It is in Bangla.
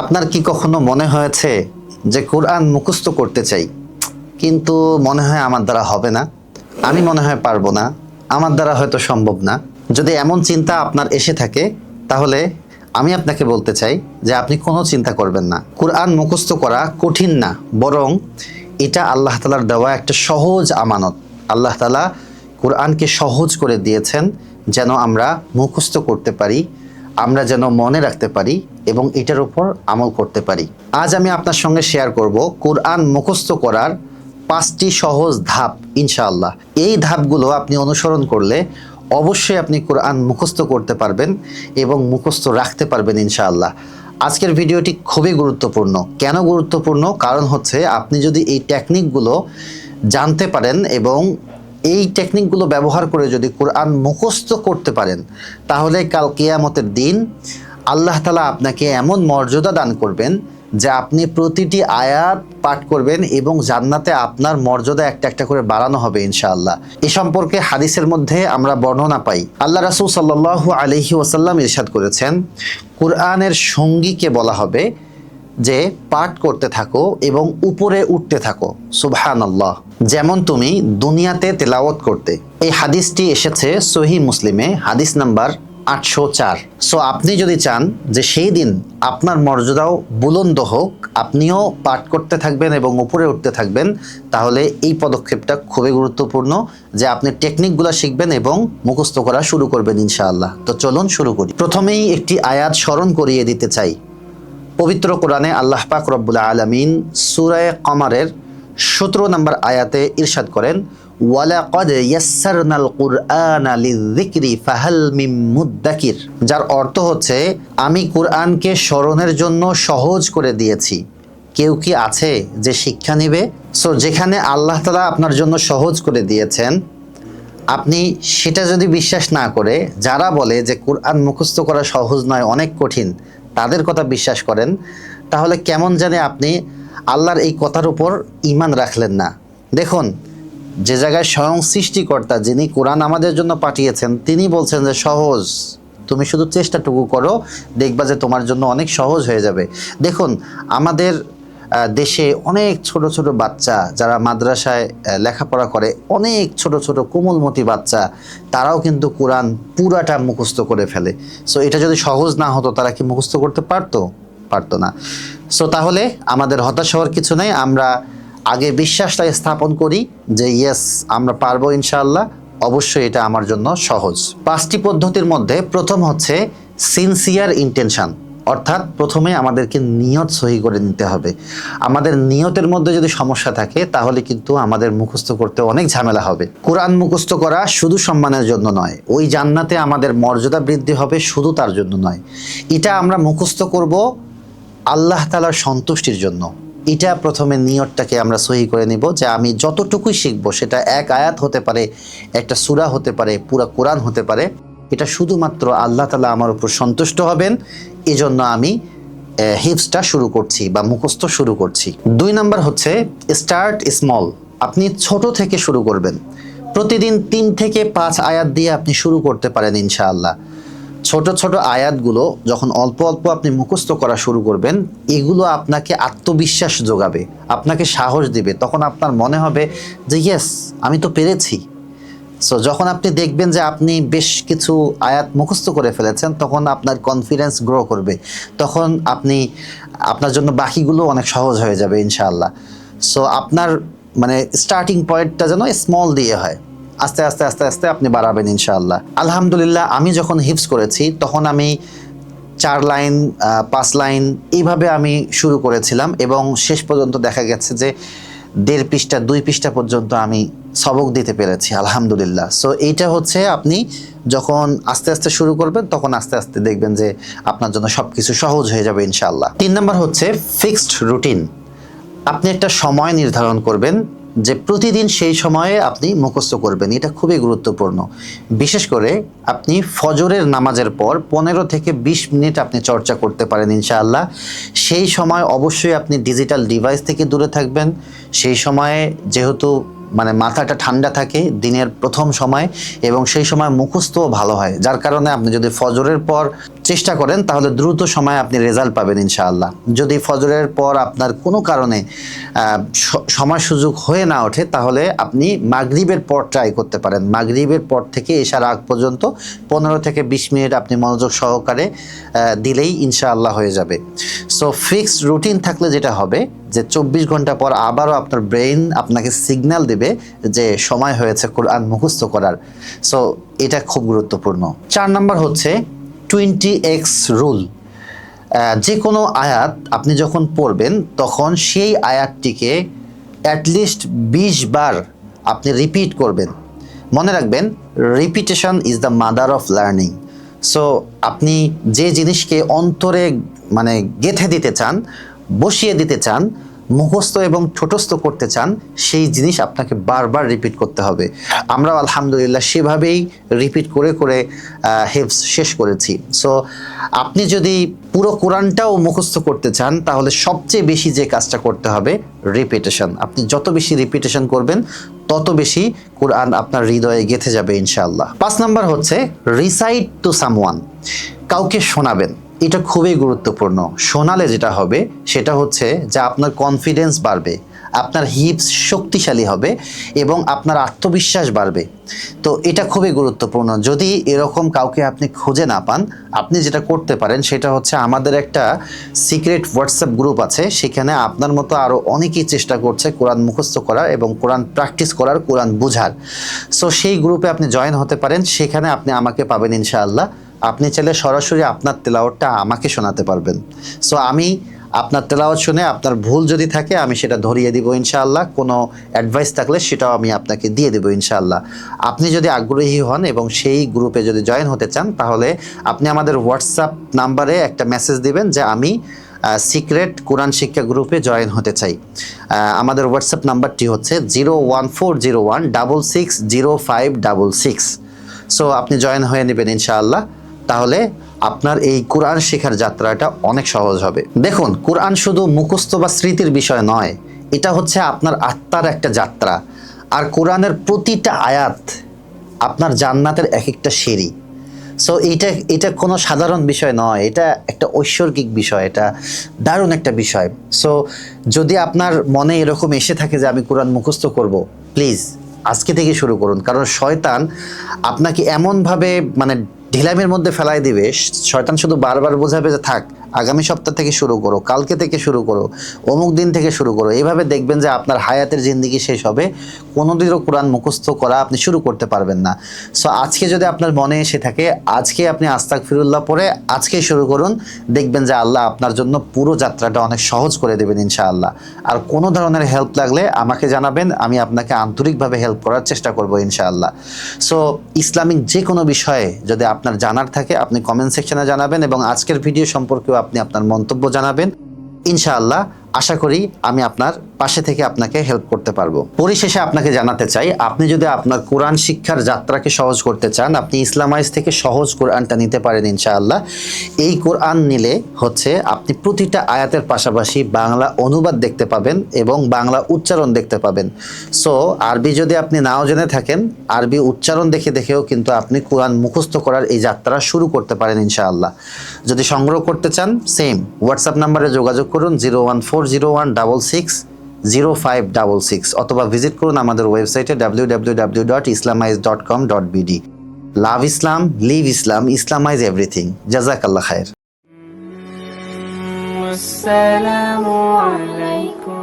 আপনার কি কখনো মনে হয়েছে যে কোরআন মুখস্থ করতে চাই? কিন্তু মনে হয় আমার দ্বারা হবে না। আমি মনে হয় পারব না। আমার দ্বারা হয়তো সম্ভব না। যদি এমন চিন্তা আপনার এসে থাকে, তাহলে আমি আপনাকে বলতে চাই যে আপনি কোনো চিন্তা করবেন না। কোরআন মুখস্থ করা কঠিন না, বরং এটা আল্লাহ তালার দেওয়া একটা সহজ আমানত। আল্লাহ তালা কোরআনকে সহজ করে দিয়েছেন যেন আমরা মুখস্থ করতে পারি, আমরা যেন মনে রাখতে পারি এবং এটার উপর আমল করতে পারি। আজ আমি আপনার সঙ্গে শেয়ার করব কোরআন মুখস্থ করার পাঁচটি সহজ ধাপ, ইনশাআল্লাহ। এই ধাপগুলো আপনি অনুসরণ করলে অবশ্যই আপনি কোরআন মুখস্থ করতে পারবেন এবং মুখস্থ রাখতে পারবেন, ইনশাআল্লাহ। আজকের ভিডিওটি খুবই গুরুত্বপূর্ণ। কেন গুরুত্বপূর্ণ? কারণ হচ্ছে আপনি যদি এই টেকনিকগুলো জানতে পারেন এবং এই টেকনিকগুলো ব্যবহার করে যদি কোরআন মুখস্থ করতে পারেন, তাহলে কাল কেয়ামতের দিন আল্লাহ তালা আপনাকে এমন মর্যাদা দান করবেন যে আপনি প্রতিটি আয়াত পাঠ করবেন এবং জান্নাতে আপনার মর্যাদা একটা একটা করে বাড়ানো হবে ইনশাআল্লাহ। এ সম্পর্কে হাদিসের মধ্যে আমরা বর্ণনা পাই। আল্লাহ রাসূল সাল্লাল্লাহু আলাইহি ওয়াসাল্লাম ইরশাদ করেছেন, কোরআনের সঙ্গীকে বলা হবে যে পাঠ করতে থাকো এবং উপরে উঠতে থাকো। সুবহানাল্লাহ। যেমন তুমি দুনিয়াতে তেলাওয়াত করতে। এই হাদিসটি এসেছে সহি মুসলিমে, হাদিস নাম্বার আটশো চার। সো আপনি যদি চান যে সেই দিন আপনার মর্যাদাও বুলন্দ হোক, আপনিও পাঠ করতে থাকবেন এবং উপরে উঠতে থাকবেন, তাহলে এই পদক্ষেপটা খুবই গুরুত্বপূর্ণ যে আপনি টেকনিকগুলো শিখবেন এবং মুখস্থ করা শুরু করবেন ইনশাআল্লাহ। তো চলুন শুরু করি। প্রথমেই একটি আয়াত স্মরণ করিয়ে দিতে চাই। পবিত্র কোরআনে আল্লাহ পাক রব্বুল আলমিন সুরায় কমারের সতেরো নম্বর আয়াতে ইরশাদ করেন কুরআনা যার অর্থ হচ্ছে, আমি কোরআনকে স্মরণের জন্য সহজ করে দিয়েছি। কেউ কি আছে যে শিক্ষা নেবে? সো যেখানে আল্লাহ তালা আপনার জন্য সহজ করে দিয়েছেন, আপনি সেটা যদি বিশ্বাস না করে, যারা বলে যে কোরআন মুখস্থ করা সহজ নয়, অনেক কঠিন, তাদের কথা বিশ্বাস করেন, তাহলে কেমন জানে আপনি আল্লাহর এই কথার উপর ইমান রাখলেন না? দেখুন যে জায়গায় স্বয়ং সৃষ্টিকর্তা যিনি কোরআন আমাদের জন্য পাঠিয়েছেন, তিনি বলছেন যে সহজ, তুমি শুধু চেষ্টাটুকু করো, দেখবা যে তোমার জন্য অনেক সহজ হয়ে যাবে। দেখুন, আমাদের দেশে অনেক ছোট ছোট বাচ্চা যারা মাদ্রাসায় লেখাপড়া করে, অনেক ছোট ছোট কোমলমতি বাচ্চা, তারাও কিন্তু কোরআন পুরাটা মুখস্থ করে ফেলে। সো এটা যদি সহজ না হতো, তারা কি মুখস্থ করতে পারতো? পারতো না। সো তাহলে আমাদের হতাশ হওয়ার কিছু নেই, আমরা আগে বিশ্বাসটা স্থাপন করি যে, ইয়েস, আমরা পারব ইনশাআল্লাহ। অবশ্যই এটা আমার জন্য সহজ। পাঁচটি পদ্ধতির মধ্যে প্রথম হচ্ছে সিনসিয়ার ইন্টেনশন অর্থাৎ প্রথমে আমাদেরকে নিয়ত সহি করে নিতে হবে। আমাদের নিয়তের মধ্যে যদি সমস্যা থাকে, তাহলে কিন্তু আমাদের মুখস্থ করতে অনেক ঝামেলা হবে। কোরআন মুখস্থ করা শুধু সম্মানের জন্য নয়, ওই জান্নাতে আমাদের মর্যাদা বৃদ্ধি হবে শুধু তার জন্য নয়। এটা আমরা মুখস্থ করব আল্লাহ তালার সন্তুষ্টির জন্য। এটা প্রথমে নিয়তটাকে আমরা সহি করে নিব যে আমি যতটুকুই শিখব, সেটা এক আয়াত হতে পারে, একটা সূরা হতে পারে, পুরা কোরআন হতে পারে, এটা শুধুমাত্র আল্লাহ তালা আমার উপর সন্তুষ্ট হবেন। এজন্য আমি হিপসটা শুরু করছি বা মুখস্থ শুরু করছি। দুই নাম্বার হচ্ছে স্টার্ট স্মল আপনি ছোট থেকে শুরু করবেন। প্রতিদিন তিন থেকে পাঁচ আয়াত দিয়ে আপনি শুরু করতে পারেন ইনশাআল্লাহ। ছোট ছোট আয়াতগুলো যখন অল্প অল্প আপনি মুখস্থ করা শুরু করবেন, এগুলো আপনাকে আত্মবিশ্বাস যোগাবে, আপনাকে সাহস দিবে। তখন আপনার মনে হবে যে, ইয়েস, আমি তো পেরেছি। সো যখন আপনি দেখবেন যে আপনি বেশ কিছু আয়াত মুখস্থ করে ফেলেছেন, তখন আপনার কনফিডেন্স গ্রো করবে। তখন আপনি, আপনার জন্য বাকিগুলো অনেক সহজ হয়ে যাবে, ইনশাআল্লাহ। সো আপনার মানে স্টার্টিং পয়েন্টটা যেন স্মল দিয়ে হয়। আস্তে আস্তে আস্তে আস্তে আপনি বাড়াবেন ইনশাআল্লাহ। আলহামদুলিল্লাহ, আমি যখন হিপস করেছি, তখন আমি চার লাইন পাঁচ লাইন এইভাবে আমি শুরু করেছিলাম এবং শেষ পর্যন্ত দেখা গেছে যে দেড় পৃষ্ঠা, দুই পৃষ্ঠা পর্যন্ত আমি সবক দিতে পেরেছি, আলহামদুলিল্লাহ। সো এইটা হচ্ছে আপনি যখন আস্তে আস্তে শুরু করবেন, তখন আস্তে আস্তে দেখবেন যে আপনার জন্য সব কিছু সহজ হয়ে যাবে ইনশাআল্লাহ। তিন নম্বর হচ্ছে ফিক্সড রুটিন আপনি একটা সময় নির্ধারণ করবেন যে প্রতিদিন সেই সময়ে আপনি মুখস্থ করবেন, এটা খুবই গুরুত্বপূর্ণ। বিশেষ করে আপনি ফজরের নামাজের পর পনেরো থেকে বিশ মিনিট আপনি চর্চা করতে পারেন ইনশাআল্লাহ। সেই সময় অবশ্যই আপনি ডিজিটাল ডিভাইস থেকে দূরে থাকবেন। সেই সময়ে যেহেতু মানে মাথাটা ঠান্ডা থাকে দিনের প্রথম সময় এবং সেই সময় মুখস্থও ভালো হয়। যার কারণে আপনি যদি ফজরের পর চেষ্টা করেন, তাহলে দ্রুত সময়ে আপনি রেজাল্ট পাবেন ইনশাআল্লাহ। যদি ফজরের পর আপনার কোনো কারণে সময় সুযোগ হয়ে না ওঠে, তাহলে আপনি মাগরিবের পর ট্রাই করতে পারেন। মাগরিবের পর থেকে এসার আগ পর্যন্ত পনেরো থেকে বিশ মিনিট আপনি মনোযোগ সহকারে দিলেই ইনশাআল্লাহ হয়ে যাবে। সো ফিক্সড রুটিন থাকলে যেটা হবে যে চব্বিশ ঘণ্টা পর আবারও আপনার ব্রেইন আপনাকে সিগন্যাল দেবে যে সময় হয়েছে কোরআন মুখস্থ করার। সো এটা খুব গুরুত্বপূর্ণ। চার নাম্বার হচ্ছে টোয়েন্টি এক্স রুল যে কোনো আয়াত আপনি যখন পড়বেন, তখন সেই আয়াতটিকে অ্যাটলিস্ট বিশ বার আপনি রিপিট করবেন। মনে রাখবেন repetition is the mother of learning so আপনি যে জিনিসকে অন্তরে মানে গেথে দিতে চান বসিয়ে দিতে চান, মুখস্থ এবং ছোটস্থ করতে চান, সেই জিনিস আপনাকে বারবার রিপিট করতে হবে। আমরাও আলহামদুলিল্লাহ সেভাবেই রিপিট করে করে হেফস শেষ করেছি। সো আপনি যদি পুরো কোরআনটাও মুখস্থ করতে চান, তাহলে সবচেয়ে বেশি যে কাজটা করতে হবে রিপিটেশন আপনি যত বেশি রিপিটেশন করবেন, তত বেশি কোরআন আপনার হৃদয়ে গেঁথে যাবে, ইনশাআল্লাহ। পাঁচ নাম্বার হচ্ছে রিসাইট টু সামওয়ান কাউকে শোনাবেন। এটা খুবই গুরুত্বপূর্ণ। শোনালে যেটা হবে, সেটা হচ্ছে যে আপনার কনফিডেন্স বাড়বে, আপনার হিপস শক্তিশালী হবে এবং আপনার আত্মবিশ্বাস বাড়বে। তো এটা খুবই গুরুত্বপূর্ণ। যদি এরকম কাউকে আপনি খুঁজে না পান, আপনি যেটা করতে পারেন, সেটা হচ্ছে আমাদের একটা সিক্রেট হোয়াটসঅ্যাপ গ্রুপ আছে, সেখানে আপনার মতো আরও অনেকেই চেষ্টা করছে কোরআন মুখস্থ করার এবং কোরআন প্র্যাকটিস করার, কোরআন বোঝার। সো সেই গ্রুপে আপনি জয়েন হতে পারেন, সেখানে আপনি আমাকে পাবেন ইনশাআল্লাহ। আপনি চাইলে সরাসরি আপনার তেলাওয়াতটা আমাকে শোনাতে পারবেন। সো আমি আপনার তেলাওয়াত শুনে আপনার ভুল যদি থাকে, আমি সেটা ধরিয়ে দিব ইনশাআল্লাহ। কোনো অ্যাডভাইস থাকলে সেটাও আমি আপনাকে দিয়ে দেবো ইনশাআল্লাহ। আপনি যদি আগ্রহী হন এবং সেই গ্রুপে যদি জয়েন হতে চান, তাহলে আপনি আমাদের হোয়াটসঅ্যাপ নাম্বারে একটা মেসেজ দিবেন যে আমি সিক্রেট কোরআন শিক্ষা গ্রুপে জয়েন হতে চাই। আমাদের হোয়াটসঅ্যাপ নাম্বারটি হচ্ছে zero one four zero one double six zero five double six so আপনি জয়েন হয়ে নেবেন ইনশাআল্লাহ। তাহলে আপনার এই কোরআন শেখার যাত্রাটা অনেক সহজ হবে। দেখুন, কোরআন শুধু মুখস্থ বা স্মৃতির বিষয় নয়, এটা হচ্ছে আপনার আত্মার একটা যাত্রা। আর কোরআনের প্রতিটা আয়াত আপনার জান্নাতের এক একটা সিঁড়ি। সো এইটা, এটা কোনো সাধারণ বিষয় নয়, এটা একটা ঐশ্বরিক বিষয়, এটা দারুণ একটা বিষয়। সো যদি আপনার মনে এরকম এসে থাকে যে আমি কোরআন মুখস্থ করব প্লিজ আজকে থেকে শুরু করুন। কারণ শয়তান আপনাকে এমনভাবে মানে ঢিলামের মধ্যে ফেলাই দিবে শয়তান শুধু বারবার বোঝাবে যে থাক আগামী সপ্তাহ থেকে শুরু করো, কালকে থেকে শুরু করো, অমুক দিন থেকে শুরু করো এইভাবে দেখবেন যে আপনার হায়াতের জিন্দিগি শেষ হবে, কোনোদিনও কোরআন মুখস্থ করা আপনি শুরু করতে পারবেন না। সো আজকে যদি আপনার মনে এসে থাকে, আজকে আপনি আস্তাক ফিরুল্লাহ পরে আজকেই শুরু করুন, দেখবেন যে আল্লাহ আপনার জন্য পুরো যাত্রাটা অনেক সহজ করে দেবেন ইনশাআল্লাহ। আর কোনো ধরনের হেল্প লাগলে আমাকে জানাবেন, আমি আপনাকে আন্তরিকভাবে হেল্প করার চেষ্টা করব ইনশাআল্লাহ। সো ইসলামিক যে কোনো বিষয়ে যদি আপনার জানার থাকে, আপনি কমেন্ট সেকশনে জানাবেন এবং আজকের ভিডিও সম্পর্কেও আপনি আপনার মন্তব্য জানাবেন। ইনশাআল্লাহ আশা করি আমি আপনার পাশে থেকে আপনাকে হেল্প করতে পারব। পরিশেষে আপনাকে জানাতে চাই, আপনি যদি আপনার কোরআন শিক্ষার যাত্রাকে সহজ করতে চান, আপনি ইসলামাইজ থেকে সহজ কোরআনটা নিতে পারেন ইনশাআল্লাহ। এই কোরআন নিলে হচ্ছে আপনি প্রতিটা আয়াতের পাশাপাশি বাংলা অনুবাদ দেখতে পাবেন এবং বাংলা উচ্চারণ দেখতে পাবেন। সো আরবি যদি আপনি নাও জেনে থাকেন, আরবি উচ্চারণ দেখে দেখেও কিন্তু আপনি কোরআন মুখস্থ করার এই যাত্রা শুরু করতে পারেন ইনশাআল্লাহ। যদি সংগ্রহ করতে চান সেম হোয়াটসঅ্যাপ নাম্বারে যোগাযোগ করুন zero one four zero one double six zero five double six অথবা ভিজিট করুন আমাদের ওয়েবসাইটে W W W dot islamize dot com dot B D love Islam live Islam islamize everything জাজাক আল্লাহ খায়ের والسلام عليكم